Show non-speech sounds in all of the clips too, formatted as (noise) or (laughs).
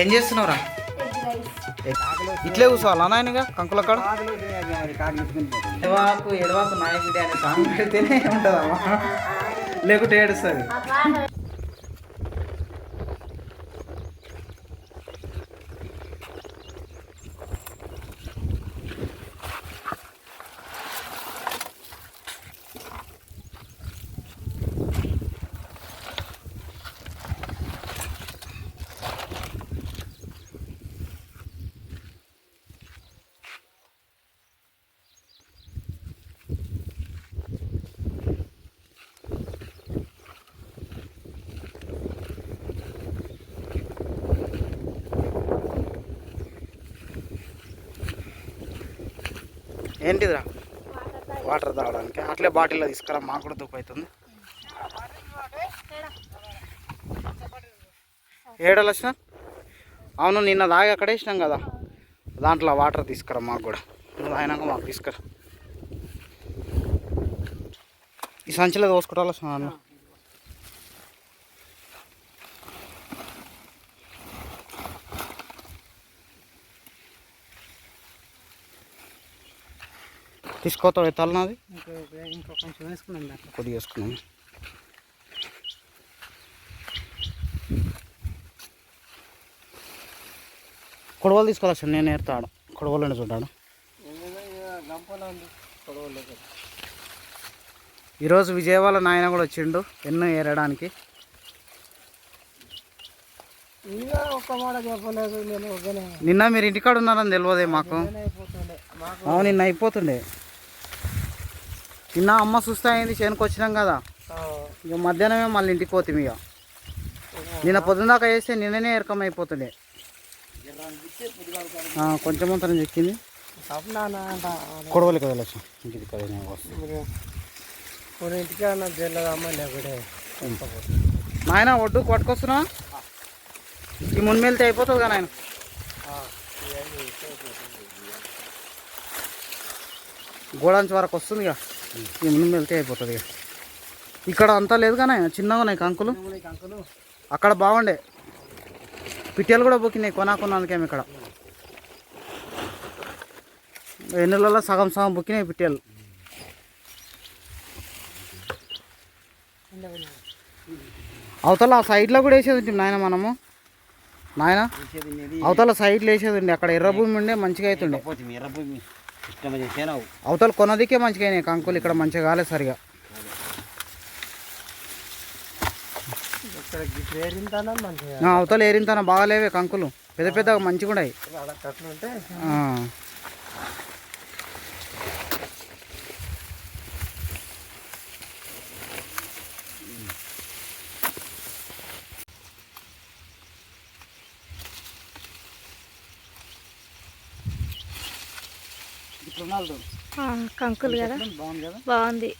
ఏం చేస్తున్నావురా? ఇట్లే కూర్చోవాలా నాయనగా కంకుల కాడ. ఎడవాకు ఎడవాకు నాయకుడి అనే సాంగ్ పెడితేనే ఉంటుందమ్మా లేకుంటే ఏడుస్తుంది. ఏంటిదిరా? వాటర్ తాగడానికి. అట్లే బాటిల్లో తీసుకురా మాకు కూడా దుప్పు అవుతుంది. ఏడలు వచ్చిన అవును నిన్న దాగి అక్కడ వేసినాం కదా. దాంట్లో వాటర్ తీసుకురా మాకు కూడా. నువ్వు తాగినాక మాకు తీసుకురా. ఈ సంచిలో దోసుకుంటా అన్న తీసుకోతావు ఎత్తాలి నాది. ఇంకో కొంచెం వేసుకున్నాం కొద్దిగా వేసుకున్నాం. కొడవలు తీసుకోవాలి నేను ఏరుతాడు కొడవలు చూడాడు ఈరోజు విజయవాడ నాయన కూడా వచ్చిండు ఎన్నో ఏరడానికి. నిన్న మీరు ఇంటికాడ ఉన్నారని తెలియదే మాకు అవును నిన్న అయిపోతుండే. నిన్న అమ్మ చూస్తా అయింది చేనుకు వచ్చినాం కదా. ఇక మధ్యాహ్నమే మళ్ళీ ఇంటికి పోతుంది ఇక. నిన్న పొద్దున దాకా వేస్తే నిన్ననే ఎరకం అయిపోతుండే ఆ, కొంచెం అంతా చెక్కింది కొడవలి కదా లక్ష్యం ఇంటికి కదా నాయన ఒడ్డు కొట్టుకొస్తున్నా ఈ మున్ను వెళ్తే అయిపోతుంది కదా నాయన గోడంచి వరకు వస్తుంది ఇక. ఈ మున్ను వెళ్తే అయిపోతుంది ఇక. ఇక్కడ అంతా లేదు కానీ చిన్నగా ఉన్నాయి కంకులు. అక్కడ బాగుండే. పిట్టెలు కూడా బొక్కినాయి కొనాకున్నందుకేమి ఇక్కడ. ఎన్నులలో సగం సగం బొక్కినాయి పిట్టెలు. అవతల ఆ సైడ్లో కూడా వేసేది ఉంటుంది నాయన మనము. నాయన? అవతల సైడ్లో వేసేది ఉండే. అక్కడ ఎర్ర భూమి ఉండే మంచిగా అవుతుండే అవతల కొనదికే మంచిగా అయినాయి కంకులు ఇక్కడ మంచిగా కాలేదు సరిగా. అవతల ఏరింతన బాగాలేవే కంకులు. పెద్ద పెద్దగా మంచిగా ఉన్నాయి కంకులు కదా? బాగుంది కదా? బాగుంది.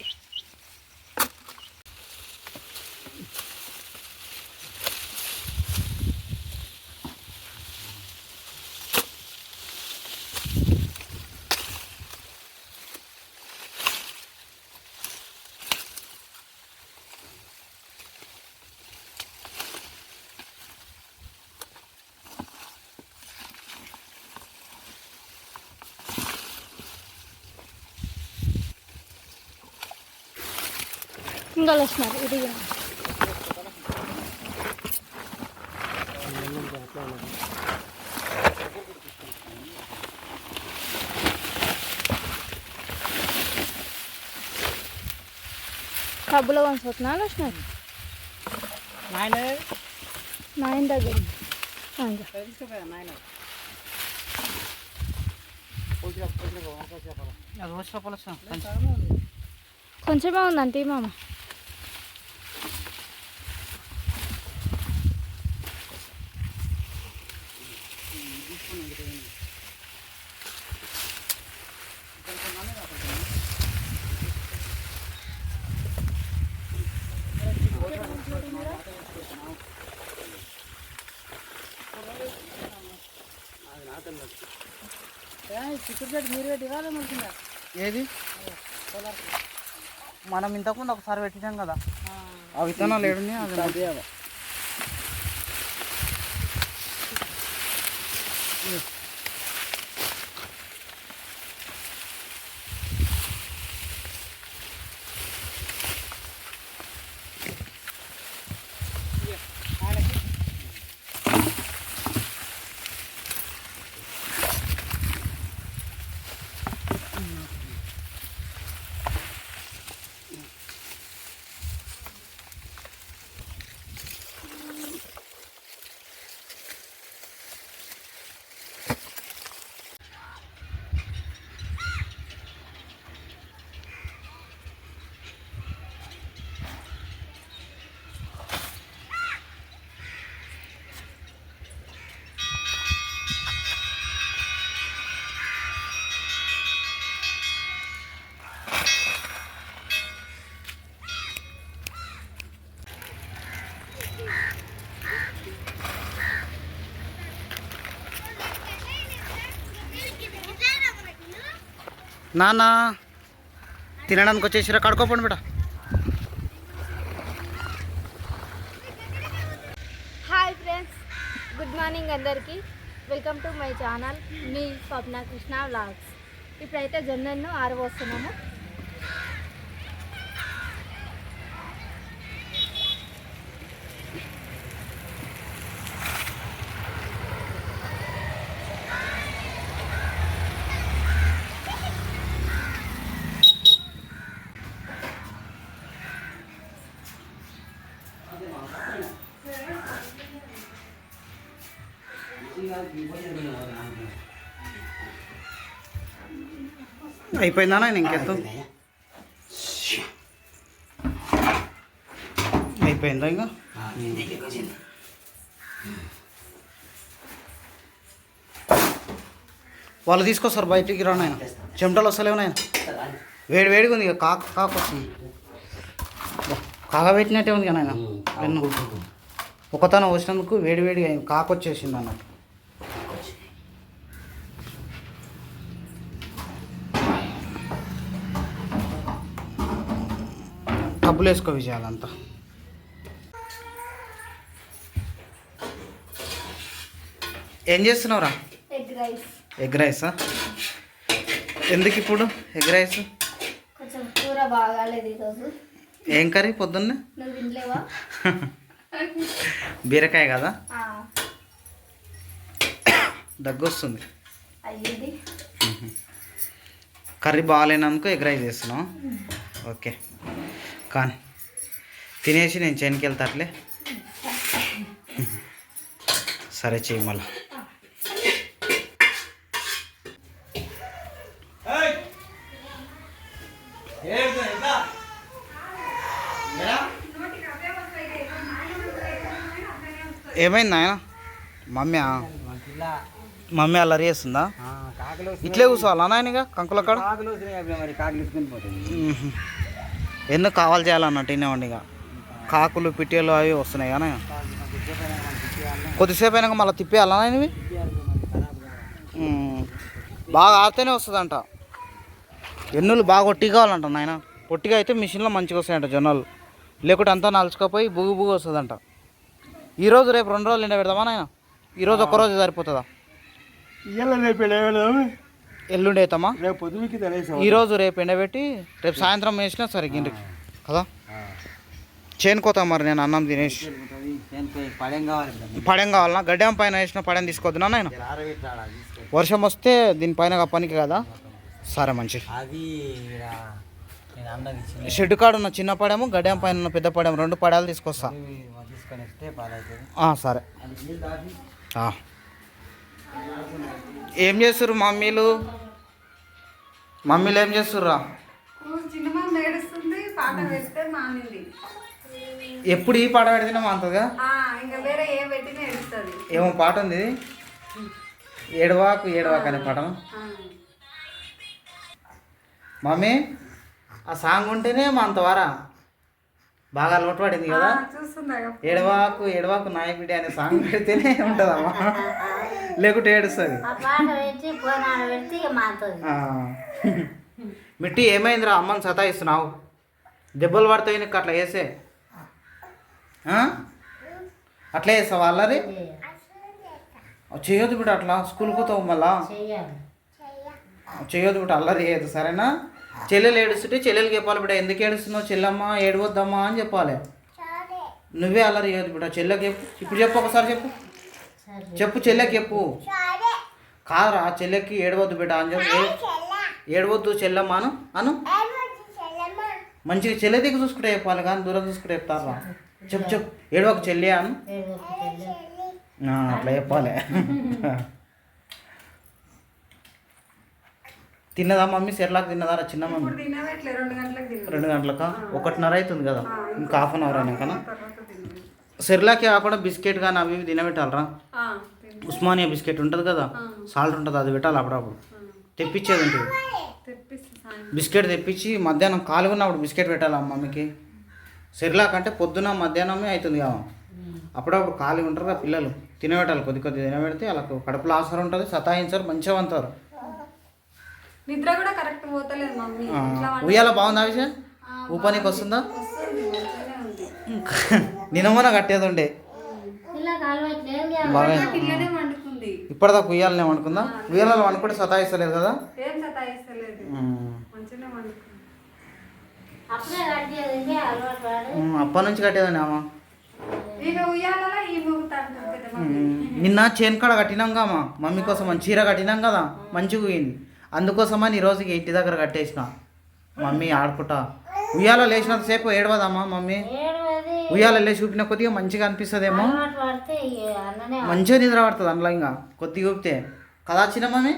ఇంకా వచ్చినారు ఇది. డబ్బులో కొనుక్కుంటున్నా వచ్చినారు నాయన? దగ్గర. ఆ, ఇంకా. నాయన అది ఏది? మనం ఇంతకుముందు ఒకసారి పెట్టినాం కదా. ఆ విత్తనాలు ఏడున్నాయి అది నాన్న తినడానికి వచ్చేసిరా కడుకోపండి బిడ్డ. హాయ్ ఫ్రెండ్స్ గుడ్ మార్నింగ్ అందరికీ. వెల్కమ్ టు మై ఛానల్ మీ స్వప్న కృష్ణ వ్లాగ్స్ ఇప్పుడైతే జొన్నను ఆరబోస్తున్నాము. అయిపోయిందా నేను ఇంకెత్తు. అయిపోయిందా ఇంకా? వాళ్ళు తీసుకొస్తారు బయటికి రా నాయన. చెమటలు వస్తలేవు నాయన. వేడి వేడిగా ఉంది ఇక కాక కాక. వస్తుంది పెట్టినట్టే ఉంది కదా నాయన. పెన్ను ఒకతనం వచ్చినందుకు వేడి వేడిగా అయింది. కాక వచ్చేసింది అన్నట్టు. డబ్బులు వేసుకో విజయాలంతా ఏం చేస్తున్నావురా? ఎగ్ రైస్ ఎగ్ రైసా ఎందుకు ఇప్పుడు? ఎగ్ రైస్ కొంచెం కూర బాగాలేదు ఈరోజు. ఏం కర్రీ పొద్దున్నే? బీరకాయ కదా? దగ్గు వస్తుంది కర్రీ బాగాలేనందుకు ఎగ్ రైస్ చేస్తున్నావు? ఓకే. కానీ. తినేసి నేను చేనికి వెళ్తా అట్లే. సరే చెయ్యి మళ్ళా. ఏమైంది నాయన? మమ్మీ మమ్మీ అల్లరి చేస్తుందా? ఇట్లే కూర్చోవాలా నాయనగా? కంకుల కాడ? ఎన్నో కావాలి చేయాలన్నట్టు ఇన్నేవండి ఇక. కాకులు పిట్టేలు అవి వస్తున్నాయి కానీ. కొద్దిసేపు అయినాక మళ్ళీ తిప్పేయాలా ఇవి? బాగా ఆడితేనే వస్తుందంట. ఎన్నులు బాగా ఒట్టి కావాలంట నాయన. పొట్టిగా అయితే మిషన్లో మంచిగా వస్తాయంట జొన్నలు. లేకుంటే అంతా నలుచుకపోయి బుగు బుగు వస్తుందంట. ఈరోజు రేపు రెండు రోజులు ఎండ పెడదామా నాయన? ఈరోజు ఒక్కరోజు సరిపోతుందా? ఇయ్యాల రేపు ఎల్లుండి అవుతామా రేపు పొద్దుకి తెలియదు ఈరోజు రేపు ఎండబెట్టి రేపు సాయంత్రం వేసినా సరే గిండికి కదా చేనుకోతా మరి నేను అన్నం తినేసి. పడేం కావాలి పడెం కావాలన్నా? గడ్డం పైన వేసిన పడెం తీసుకొద్దునా నేను వర్షం వస్తే దీనిపైన పనికి కదా? సరే మంచి షెడ్ కాడ ఉన్న చిన్న పడేము గడ్డం పైన ఉన్న పెద్ద పడేము రెండు పడాలు తీసుకొస్తా. సరే. ఆ. ఏం చేస్తుర్రు మమ్మీలు? మమ్మీలు ఏం చేస్తుర్రా? ఎప్పుడు ఈ పాట పెడితేనే ఏడుస్తుంది. ఏమో పాట ఉంది? ఏడవాకు ఏడవాకు అనే పాట మమ్మీ ఆ సాంగ్ ఉంటేనే మా అంతవారా బాగా అలవాటు పడింది కదా? చూస్తుందా ఏడవాకు ఏడవాకు నాయకుడి అనే సాంగ్ పెడితేనే ఉంటుందమ్మా. లేకుంటే ఏడుస్తుంది. మిట్టి ఏమైందిరా? అమ్మని సతాయిస్తున్నావు. దెబ్బలు పడతాయి నీకు అట్లా వేసే? అట్లా వేస్తావా అల్లరి? చేయొద్దు బిడ్డ అట్లా. స్కూల్కి పోతావు మళ్ళా? చేయొద్దు బిడ్డ అల్లరి చేయొద్దు సరేనా? చెల్లెలు ఏడుస్తుంటే చెల్లెలకి చెప్పాలి బిడ్డ ఎందుకు ఏడుస్తున్నావు చెల్లమ్మ? ఏడవద్దమ్మా అని చెప్పాలి. నువ్వే అల్లరి చేయొద్దు బిడ్డ చెల్లెకి చెప్పు. ఇప్పుడు చెప్పు ఒకసారి చెప్పు. చెప్పు చెల్లెకి చెప్పు. కాదురా చెల్లెకి ఏడవద్దు బిడ్డ అని చెప్పు. ఏడవద్దు చెల్లమ్మ అను. అను. మంచిగా చెల్లె దగ్గర చూసుకుంటే చెప్పాలి కానీ దూరం చూసుకుంటే చెప్తారా చెప్పు చెప్పు. ఏడవకు చెల్లి అను. అట్లా చెప్పాలి. (laughs) తిన్నదా మమ్మీ? సెర్లాక్ తిన్నదా చిన్న మమ్మీ? రెండు గంటలకు ఒకటిన్నర అవుతుంది కదా. ఇంకా హాఫ్ అన్ అవర్ అయినాకనా? సెర్లాక్ కాకుండా బిస్కెట్ కానీ అవి తినబెట్టాలరా? తిను ఉస్మానియా బిస్కెట్ ఉంటుంది కదా సాల్ట్ ఉంటుంది అది పెట్టాలి అప్పుడప్పుడు. తెప్పించేది ఉంటుంది బిస్కెట్ తెప్పించి మధ్యాహ్నం ఖాళీగా ఉన్నప్పుడు బిస్కెట్ పెట్టాలి మమ్మీకి. సెర్లాక్ అంటే పొద్దున మధ్యాహ్నమే అవుతుంది కదా. అప్పుడప్పుడు ఖాళీగా ఉంటారు కదా పిల్లలు. తినబెట్టాలి కొద్ది కొద్ది తినబెడితే వాళ్ళకు కడుపులో ఆసరం ఉంటుంది సతాయించారు మంచిగా అంటారు నిద్ర కూడా కరెక్ట్ పోతలేదు మమ్మీ. ఉయ్యాల బాగుందా విషయం ఊపానికి వస్తుందా? నినమన కట్టేది ఉండే బాగా వండుకుంది. ఇప్పటిదాకా ఉయ్యాలనే అనుకుందా ఉయ్యాలలో అనుకుంటే సతాయిస్తలేదు కదా? వండుకుంది. అప్పటి నుంచి కట్టేదని అమ్మ నిన్న చేను కాడ కట్టినాం కామా మమ్మీ కోసం మన చీర కట్టినాం కదా మంచిగా పోయింది అందుకోసమని ఈ రోజుకి ఇంటి దగ్గర కట్టేసిన. మమ్మీ ఆడుకుంటా. ఉయ్యాల లేచినంతసేపు ఏడవదమ్మా మమ్మీ? ఉయ్యాల లేచి చూపిన కొద్దిగా మంచిగా అనిపిస్తుందేమో? మంచిగా నిద్ర పడుతుంది అందులో ఇంకా. కొద్దిగా ఊపితే. కదా చిన్న మమ్మీ?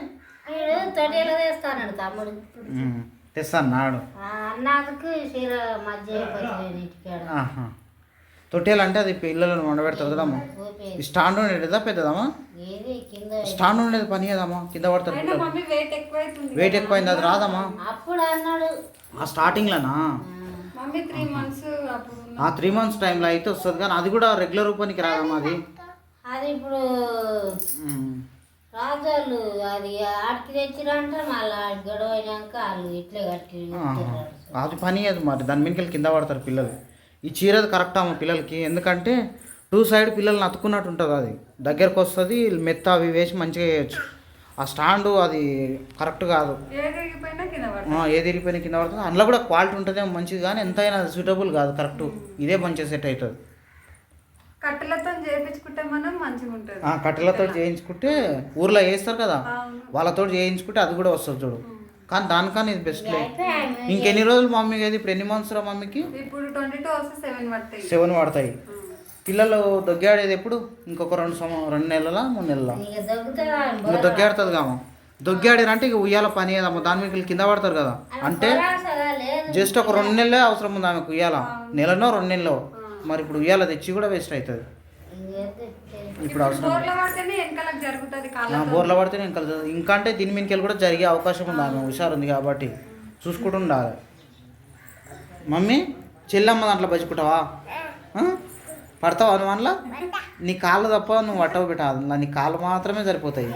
తెస్తాను నాడు అన్నాకు మధ్య తొట్టేలు అంటే అది పిల్లలను వండబెడతారు కదమ్మా. స్టాండ్ ఉండేదా పెద్దదమ్మా ఏది? కింద స్టాండ్ ఉండేది పని కదమ్మా కింద పడతారు వెయిట్ ఎక్కువైతుంది వెయిట్ ఎక్కువైంది అది రాదమ్మా. అప్పుడు అన్నాడు. ఆ స్టార్టింగ్లోనా? మమ్మీ త్రీ మంత్స్ అప్పుడు ఉన్న- ఆ త్రీ మంత్స్ టైంలో అయితే వస్తుంది కానీ అది కూడా రెగ్యులర్ పనికి రాదమ్మా అది అది. ఇప్పుడు. రాజోళ్ళు అది ఆడికి తెచ్చిరంట మళ్ళీ గొడవ అయినాక వాళ్ళు ఇట్లే కట్టి. అది పని అది మరి దాని మీదకి కింద పడతారు పిల్లలు. ఈ చీరది కరెక్ట్ అమ్మ పిల్లలకి. ఎందుకంటే టూ సైడ్ పిల్లల్ని అతుకున్నట్టు ఉంటుంది అది. దగ్గరకు వస్తుంది మెత్త అవి వేసి మంచిగా వేయచ్చు. ఆ స్టాండు అది కరెక్ట్ కాదు. ఏది ఇరిగిపోయిన కింద పడుతుంది. అందులో కూడా క్వాలిటీ ఉంటుందేమో మంచిది కానీ ఎంతైనా సూటబుల్ కాదు కరెక్ట్ ఇదే మంచిగా సెట్ అవుతుంది కట్టెలతో చేయించుకుంటే మనం మంచిగా ఉంటుంది. ఆ కట్టెలతో చేయించుకుంటే ఊర్లో వేస్తారు కదా. వాళ్ళతో చేయించుకుంటే అది కూడా వస్తుంది చూడు. కానీ దానికన్నా ఇది బెస్ట్ ఇంకెన్ని రోజులు మమ్మీకి అది ఇప్పుడు ఎన్ని మంత్స్ రా మమ్మీకి? ఇప్పుడు ట్వంటీ టూ వస్తే సెవెన్ పడతాయి. సెవెన్ పడతాయి. పిల్లలు దొగ్గాడేది ఎప్పుడు? ఇంకొక రెండు సంవ రెండు నెలల మూడు నెలల? ఇక దొగ్గాడుతుంది కామ? దొగ్గాడారంటే ఇక ఉయ్యాల పని ఏదమ్మా? దాని మీద కింద పడతారు కదా. అంటే జస్ట్ ఒక రెండు నెలలే అవసరం ఉంది ఆమెకు ఉయ్యాల. నెలనో రెండు నెలలో. మరి ఇప్పుడు ఉయ్యాల తెచ్చి కూడా వేస్ట్ అవుతుంది. ఇప్పుడు అవసరం బోర్ల పడితేనే వెనకాలకు జరుగుతుంది బోర్ల పడితే ఇంకా ఇంకా అంటే దీని మీదకి కూడా జరిగే అవకాశం ఉంది. ఆమె హుషారు ఉంది కాబట్టి చూసుకుంటూ ఉండాలి. మమ్మీ చెల్లమ్మ దాంట్లో బతుకుంటావా? ఆ? పడతావా అందులో? నీ కాళ్ళు తప్ప నువ్వు పట్టవు పెట్ట అందులో నీ కాళ్ళు మాత్రమే సరిపోతాయి.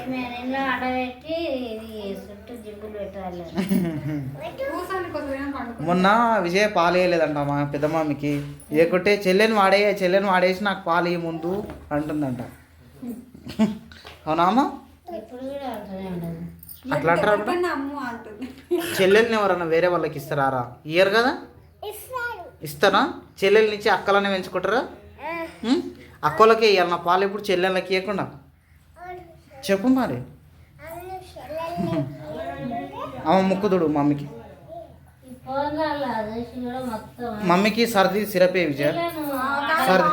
పెట్టాలి. (laughs) మొన్న విజయ పాలు వేయలేదంట మా పెద్ద మామికి లేకుంటే చెల్లెని వాడే చెల్లెని వాడేసి నాకు పాలు ఇయ్యి ముందు అంటుందంట. (laughs) అవునా అమ్మ? ఇప్పుడు కూడా అంటూనే ఉండదు అట్లా అంటారా చెప్పండి అమ్ము అంటుంది. చెల్లెల్ని ఎవరన్నా వేరే వాళ్ళకి ఇస్తారా ఇయ్యరు కదా? ఇస్తారా? చెల్లెల్ని ఇచ్చి అక్కలనే పెంచుకుంటారా? అక్కలకి ఇవ్వాలి పాలు ఎప్పుడు చెల్లెళ్ళకి ఇవ్వకుండా చెప్పు మరి. అమ్మ ముక్కుదుడు మమ్మీకి. మమ్మీకి సర్ది సిరపే విజయ. సర్ది.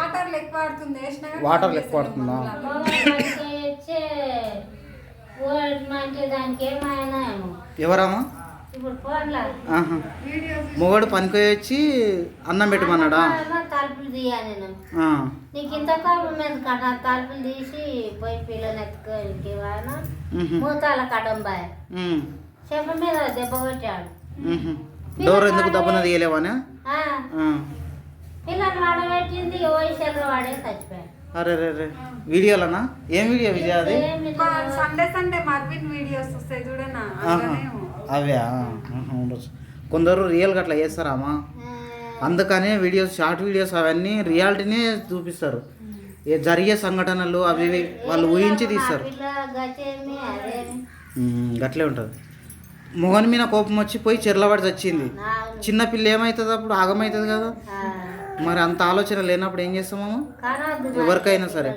వాటర్ ఎక్కువ పడుతుందా? ఎవరమ్మా? మొగడు పనికి వచ్చి అన్నం పెట్టమన్నాడా? తలుపులు తీయా నేను. ఆ. నీకు ఇంత కోపం మీద కట తలుపులు తీసి పోయి పిల్లని ఎత్తుకోనికి. మూతాల కడంబాయ్. ఉమ్. చెప్ప మీద దెబ్బ కొట్టాడు. డోర్ ఎందుకు దబ్బున తీయలేవానే. పిల్లని వాడబెట్టింది వయసులో వాడే చచ్చిపోయాడు. అరే రే రే వీడియోలనా? ఏం వీడియో విజయ్ అది? సండే సండే మర్విన్ వీడియోస్ వస్తాయి చూడనా అవే ఉండొచ్చు. కొందరు రియల్గా అట్లా చేస్తారామా అందుకనే వీడియోస్ షార్ట్ వీడియోస్ అవన్నీ రియాలిటీనే చూపిస్తారు. ఏ జరిగే సంఘటనలు అవి ఇవి వాళ్ళు ఊహించి తీస్తారు. గట్లే ఉంటుంది. మొగని మీద కోపం వచ్చి పోయి చెర్లబడి చచ్చింది. నా చిన్న పిల్ల ఏమవుతుంది అప్పుడు? ఆగమవుతుంది కదా. మరి అంత ఆలోచన లేనప్పుడు ఏం చేస్తామమ్మ. ఎవరికైనా సరే.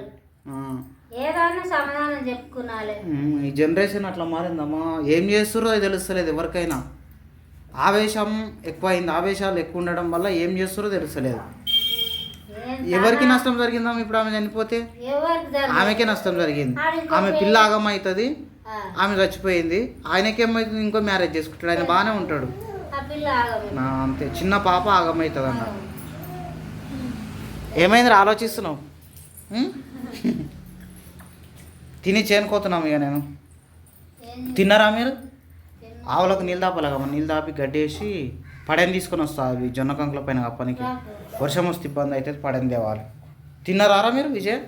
ఏదైనా సమాధానం చెప్పుకున్నాలే. ఉమ్, ఈ జనరేషన్ అట్లా మారిందమ్మా. ఏం చేస్తుర్రో అది తెలుస్తలేదు ఎవరికైనా. ఆవేశం ఎక్కువైంది. ఆవేశాలు ఎక్కువ ఉండడం వల్ల ఏం చేస్తుర్రో తెలుస్తలేదు. ఎవరికి నష్టం జరిగిందమ్మా ఇప్పుడు ఆమె చనిపోతే? జరగదు. ఆమెకే నష్టం జరిగింది. ఆమె పిల్ల ఆగమవుతుంది ఆమె చచ్చిపోయింది. ఆయనకేమవుతుంది ఇంకో మ్యారేజ్ చేసుకుంటాడు. ఆయన బాగానే ఉంటాడు. అంతే. చిన్న పాప ఆగమవుతుంది అన్న ఏమైంది ఆలోచిస్తున్నావు? (laughs) తిని చేనుకోతున్నాం ఇక నేను. తిన్నారా మీరు? ఆవులకు నీళ్ళు దాపాలగమ్మ నీళ్ళు దాపి గడ్డేసి పడని తీసుకొని వస్తా అవి జొన్న కంకుల పైన కప్పనికి వర్షం వస్తే ఇబ్బంది అయితే పడని తేవాలి. తిన్నారా మీరు విజయ్?